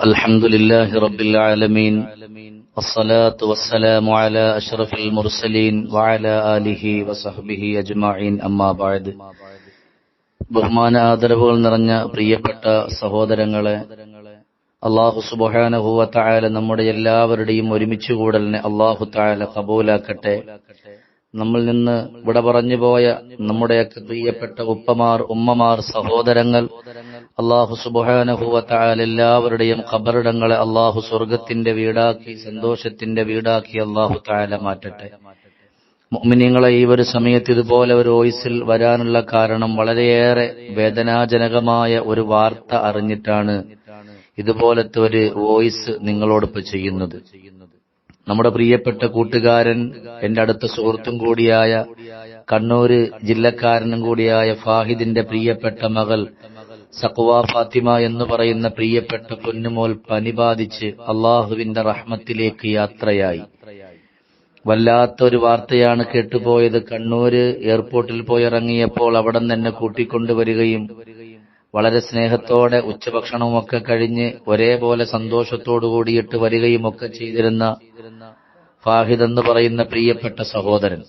الحمد لله رب العالمين والصلاة والسلام على أشرف المرسلين وعلى آله وصحبه أجمعين أما بعد ബഹുമാന ആദരവുകൾ നിറഞ്ഞ പ്രിയപ്പെട്ട സഹോദരങ്ങളെ അള്ളാഹു സുബാനഹുവ തായാല നമ്മുടെ എല്ലാവരുടെയും ഒരുമിച്ച് കൂടലിനെ അള്ളാഹു തായാല കബൂലാക്കട്ടെ നമ്മിൽ നിന്ന് വിട പറഞ്ഞു പോയ നമ്മുടെയൊക്കെ പ്രിയപ്പെട്ട ഉപ്പമാർ ഉമ്മമാർ സഹോദരങ്ങൾ അള്ളാഹു സുബാനഹുവ തായാല എല്ലാവരുടെയും ഖബറിടങ്ങളെ അള്ളാഹു സ്വർഗത്തിന്റെ വീടാക്കി സന്തോഷത്തിന്റെ വീടാക്കി അള്ളാഹു തായാല മാറ്റട്ടെ. മുഅ്മിനീങ്ങളെ ഈ ഒരു സമയത്ത് ഇതുപോലെ ഒരു വോയിസിൽ വരാനുള്ള കാരണം വളരെയേറെ വേദനാജനകമായ ഒരു വാർത്ത അറിഞ്ഞിട്ടാണ് ഇതുപോലത്തെ ഒരു വോയിസ് നിങ്ങളോടൊപ്പം ചെയ്യുന്നത്. നമ്മുടെ പ്രിയപ്പെട്ട കൂട്ടുകാരൻ എന്റെ അടുത്ത സുഹൃത്തും കൂടിയായ കണ്ണൂര് ജില്ലക്കാരനും കൂടിയായ ഫാഹിദിന്റെ പ്രിയപ്പെട്ട മകൾ സഖ്വ ഫാത്തിമ എന്ന് പറയുന്ന പ്രിയപ്പെട്ട പൊന്നുമോൽ പനി ബാധിച്ച് അള്ളാഹുവിന്റെ റഹ്മത്തിലേക്ക് യാത്രയായി. വല്ലാത്തൊരു വാർത്തയാണ് കേട്ടുപോയത്. കണ്ണൂര് എയർപോർട്ടിൽ പോയി ഇറങ്ങിയപ്പോൾ അവിടെ തന്നെ കൂട്ടിക്കൊണ്ടുവരികയും വളരെ സ്നേഹത്തോടെ ഉച്ചഭക്ഷണവും ഒക്കെ കഴിഞ്ഞ് ഒരേപോലെ സന്തോഷത്തോടു കൂടിയിട്ട് വരികയും ഒക്കെ ചെയ്തിരുന്ന ഫാഹിദ് എന്ന് പറയുന്ന പ്രിയപ്പെട്ട സഹോദരൻ.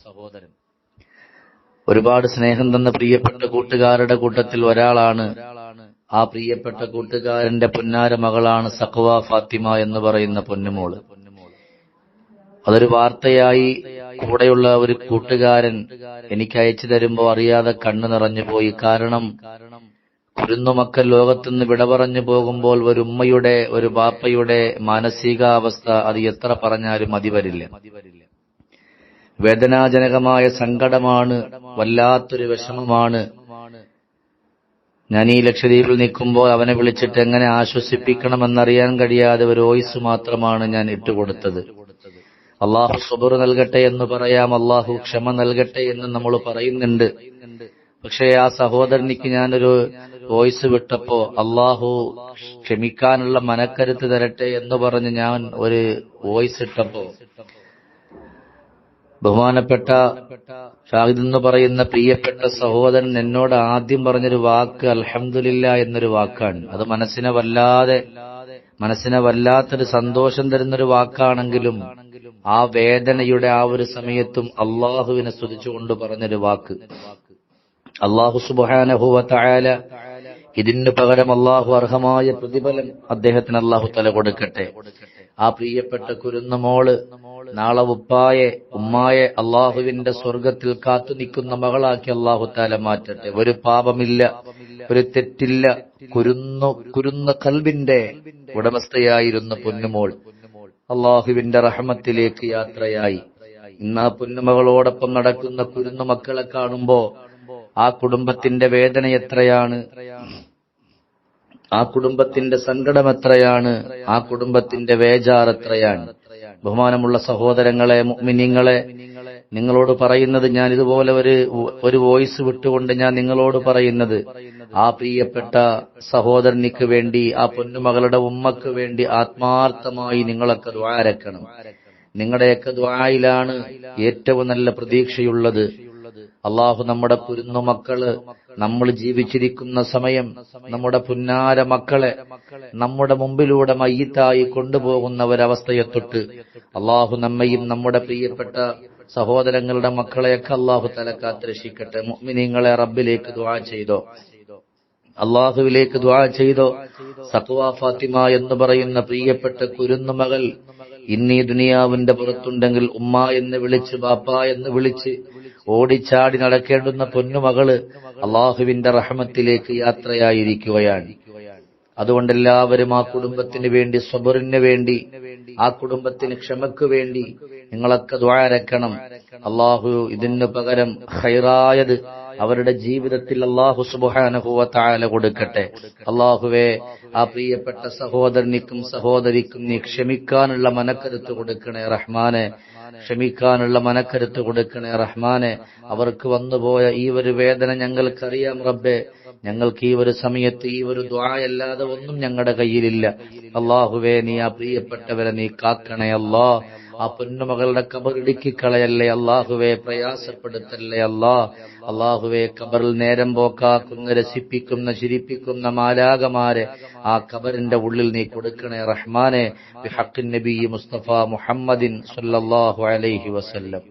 ഒരുപാട് സ്നേഹം തന്ന പ്രിയപ്പെട്ട കൂട്ടുകാരുടെ കൂട്ടത്തിൽ ഒരാളാണ് ആ പ്രിയപ്പെട്ട കൂട്ടുകാരന്റെ പൊന്നാര മകളാണ് സഖ്വ ഫാത്തിമ എന്ന് പറയുന്ന പൊന്നുമോൾ. അതൊരു വാർത്തയായി കൂടെയുള്ള ഒരു കൂട്ടുകാരൻ എനിക്ക് അയച്ചു തരുമ്പോ അറിയാതെ കണ്ണു നിറഞ്ഞു പോയി. കാരണം കുരുന്നുമക്കൾ ലോകത്തുനിന്ന് വിട പറഞ്ഞു പോകുമ്പോൾ ഒരു ഉമ്മയുടെ ഒരു ബാപ്പയുടെ മാനസികാവസ്ഥ അത് എത്ര പറഞ്ഞാലും മതി വരില്ല. വേദനാജനകമായ സങ്കടമാണ് വല്ലാത്തൊരു വിഷമമാണ് ഞാൻ ഈ ലക്ഷദ്വീപിൽ നിൽക്കുമ്പോൾ അവനെ വിളിച്ചിട്ട് എങ്ങനെ ആശ്വസിപ്പിക്കണമെന്നറിയാൻ കഴിയാതെ ഒരു വോയിസ് മാത്രമാണ് ഞാൻ ഇട്ടുകൊടുത്തത്. അള്ളാഹു സുബർ നൽകട്ടെ എന്ന് പറയാം അള്ളാഹു ക്ഷമ നൽകട്ടെ എന്ന് നമ്മൾ പറയുന്നുണ്ട്. പക്ഷേ ആ സഹോദരനിക്ക് ഞാനൊരു വോയിസ് വിട്ടപ്പോ അള്ളാഹു ക്ഷമിക്കാനുള്ള മനക്കരുത്ത് തരട്ടെ എന്ന് പറഞ്ഞ് ഞാൻ ഒരു വോയിസ് ഇട്ടപ്പോ ബഹുമാനപ്പെട്ട ഷാഹിദ് എന്ന് പറയുന്ന പ്രിയപ്പെട്ട സഹോദരൻ എന്നോട് ആദ്യം പറഞ്ഞൊരു വാക്ക് അൽഹംദുലില്ല എന്നൊരു വാക്കാണ്. അത് മനസ്സിനെ വല്ലാതെ മനസ്സിനെ വല്ലാത്തൊരു സന്തോഷം തരുന്നൊരു വാക്കാണെങ്കിലും ആ വേദനയുടെ ആ ഒരു സമയത്തും അള്ളാഹുവിനെ സ്തുതിച്ചുകൊണ്ട് പറഞ്ഞൊരു വാക്ക്. അള്ളാഹു സുബാനഹുവ തായാല ഇതിന് പകരം അള്ളാഹു അർഹമായ പ്രതിഫലം അദ്ദേഹത്തിന് അള്ളാഹു തല കൊടുക്കട്ടെ. ആ പ്രിയപ്പെട്ട കുരുന്ന മോൾ നാളെ ഉപ്പായെ ഉമ്മായെ അള്ളാഹുവിന്റെ സ്വർഗത്തിൽ കാത്തു നിൽക്കുന്ന മകളാക്കി അള്ളാഹു താല മാറ്റട്ടെ. ഒരു പാപമില്ല ഒരു തെറ്റില്ല. കുരുന്നു കുരുന്ന കൽബിന്റെ ഉടമസ്ഥയായിരുന്ന പൊന്നുമോൾ. അള്ളാഹുവിന്റെ റഹമത്തിലേക്ക് യാത്രയായി. ഇന്ന് ആ പൊന്നുമകളോടൊപ്പം നടക്കുന്ന കുരുന്നു മക്കളെ കാണുമ്പോ ആ കുടുംബത്തിന്റെ വേദന എത്രയാണ്? ആ കുടുംബത്തിന്റെ സങ്കടം എത്രയാണ്? ആ കുടുംബത്തിന്റെ വേജാർ എത്രയാണ്? ബഹുമാനമുള്ള സഹോദരങ്ങളെ മിനിങ്ങളെ നിങ്ങളോട് പറയുന്നത് ഞാൻ ഇതുപോലെ ഒരു ഒരു വോയിസ് വിട്ടുകൊണ്ട് ഞാൻ നിങ്ങളോട് പറയുന്നത്. ആ പ്രിയപ്പെട്ട സഹോദരനിക്ക് വേണ്ടി ആ പൊന്നുമകളുടെ ഉമ്മക്ക് വേണ്ടി ആത്മാർത്ഥമായി നിങ്ങളൊക്കെ ദ്വാരക്കണം. നിങ്ങളുടെയൊക്കെ ദ്വായിലാണ് ഏറ്റവും നല്ല പ്രതീക്ഷയുള്ളത്. അള്ളാഹു നമ്മുടെ പുരുന്നു മക്കൾ നമ്മൾ ജീവിച്ചിരിക്കുന്ന സമയം നമ്മുടെ പുന്നാര മക്കളെ നമ്മുടെ മുമ്പിലൂടെ മയ്യത്തായി കൊണ്ടുപോകുന്ന ഒരവസ്ഥയെ തൊട്ട് അള്ളാഹു നമ്മയും നമ്മുടെ പ്രിയപ്പെട്ട സഹോദരങ്ങളുടെ മക്കളെയൊക്കെ അള്ളാഹു തലക്കാത്ത് രക്ഷിക്കട്ടെ മുഅ്മിനീങ്ങളെ റബ്ബിലേക്ക് ദ്വാ ചെയ്തോ. അള്ളാഹുവിലേക്ക് ദ്വാ ചെയ്തോ. സഖ്വ ഫാത്തിമ എന്ന് പറയുന്ന പ്രിയപ്പെട്ട കുരുന്നു മകൾ ഇന്നീ ദുനിയാവിന്റെ പുറത്തുണ്ടെങ്കിൽ ഉമ്മ എന്ന് വിളിച്ച് ബാപ്പ എന്ന് വിളിച്ച് ഓടിച്ചാടി നടക്കേണ്ടുന്ന പൊന്നുമകൾ അള്ളാഹുവിന്റെ റഹമത്തിലേക്ക് യാത്രയായിരിക്കുകയാണ്. അതുകൊണ്ട് എല്ലാവരും ആ കുടുംബത്തിന് വേണ്ടി സ്വബറിന് വേണ്ടി ആ കുടുംബത്തിന് ക്ഷമക്ക് വേണ്ടി നിങ്ങളൊക്കെ ദ്വാരക്കണം അള്ളാഹു ഇതിന് പകരം ഹൈറായത് അവരുടെ ജീവിതത്തിൽ അള്ളാഹു സുബാനഹുവ താല കൊടുക്കട്ടെ. അള്ളാഹുവെ ആ പ്രിയപ്പെട്ട സഹോദരനിക്കും സഹോദരിക്കും നീ ക്ഷമിക്കാനുള്ള മനക്കരുത്ത് കൊടുക്കണേ റഹ്മാനെ. ക്ഷമിക്കാനുള്ള മനക്കരുത്ത് കൊടുക്കണേ റഹ്മാനെ. അവർക്ക് വന്നുപോയ ഈ ഒരു വേദന ഞങ്ങൾക്കറിയാം റബ്ബെ. ഞങ്ങൾക്ക് ഈ ഒരു സമയത്ത് ഈ ഒരു ദ്വായല്ലാതെ ഒന്നും ഞങ്ങളുടെ കയ്യിലില്ല. അള്ളാഹുവേ നീ ആ പ്രിയപ്പെട്ടവരെ നീ കാക്കണേ അല്ലാ ആ പൊന്നുമകളുടെ കബറിടുക്കി കളയല്ലേ അള്ളാഹുവെ പ്രയാസപ്പെടുത്തല്ലേ അല്ലാ അള്ളാഹുവെ കബറിൽ നേരം പോക്കാക്കുന്ന രസിപ്പിക്കുന്ന ചിരിപ്പിക്കുന്ന മാലാകമാരെ ആ കബറിന്റെ ഉള്ളിൽ നീ കൊടുക്കണേ റഹ്മാനെ. ഹക്കിൻ നബി മുസ്തഫ മുഹമ്മദിൻ സല്ലല്ലാഹു അലൈഹി വസല്ലം.